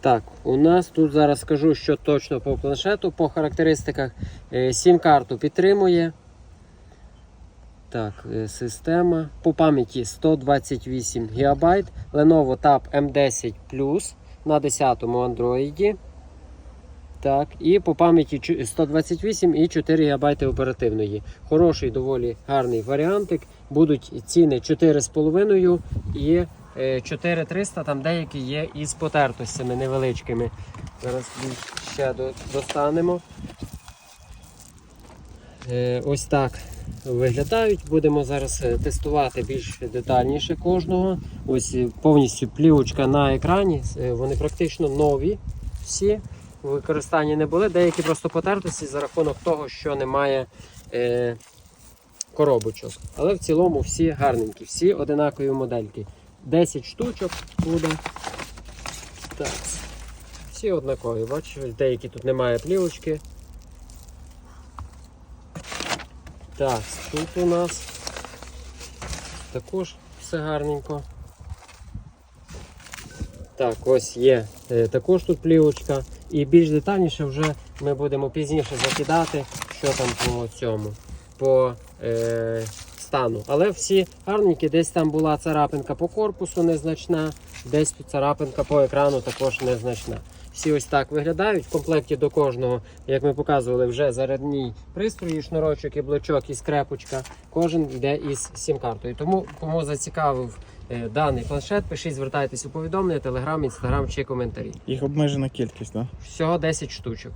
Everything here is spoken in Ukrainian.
Так, у нас тут зараз скажу, що точно по планшету, по характеристиках. Е, Сім-карту підтримує. Так, е, система. По пам'яті 128 ГБ. Lenovo Tab M10 Plus на 10-му Android. Так, і по пам'яті 128 і 4 ГБ оперативної. Хороший, доволі гарний варіантик. Будуть ціни 4,5 і 4300, там деякі є із потертостями невеличкими. Зараз ще достанемо. Е, Ось так виглядають. Будемо зараз е, тестувати більш детальніше кожного. Ось е, повністю плівочка на екрані. Е, Вони практично нові всі. У використанні не були. Деякі просто потертості за рахунок того, що немає е, коробочок. Але в цілому всі гарненькі, всі одинакові модельки. 10 штучок буде. Так. Всі однакові, бачиш, деякі тут немає плівочки. Так, тут у нас також все гарненько. Так, ось є е, також тут плівочка. І більш детальніше вже ми будемо пізніше закидати, що там по цьому, по е, стану. Але всі гарненькі, десь там була царапинка по корпусу незначна, десь тут царапинка по екрану також незначна. Всі ось так виглядають. В комплекті до кожного, як ми показували, вже зарядний пристрій, шнурочок і блочок і скрепочка. Кожен йде із сім-картою. Тому кому зацікавив е, даний планшет, пишіть, звертайтесь у повідомлення, телеграм, інстаграм чи коментарі. Їх обмежена кількість, так? Всього 10 штучок.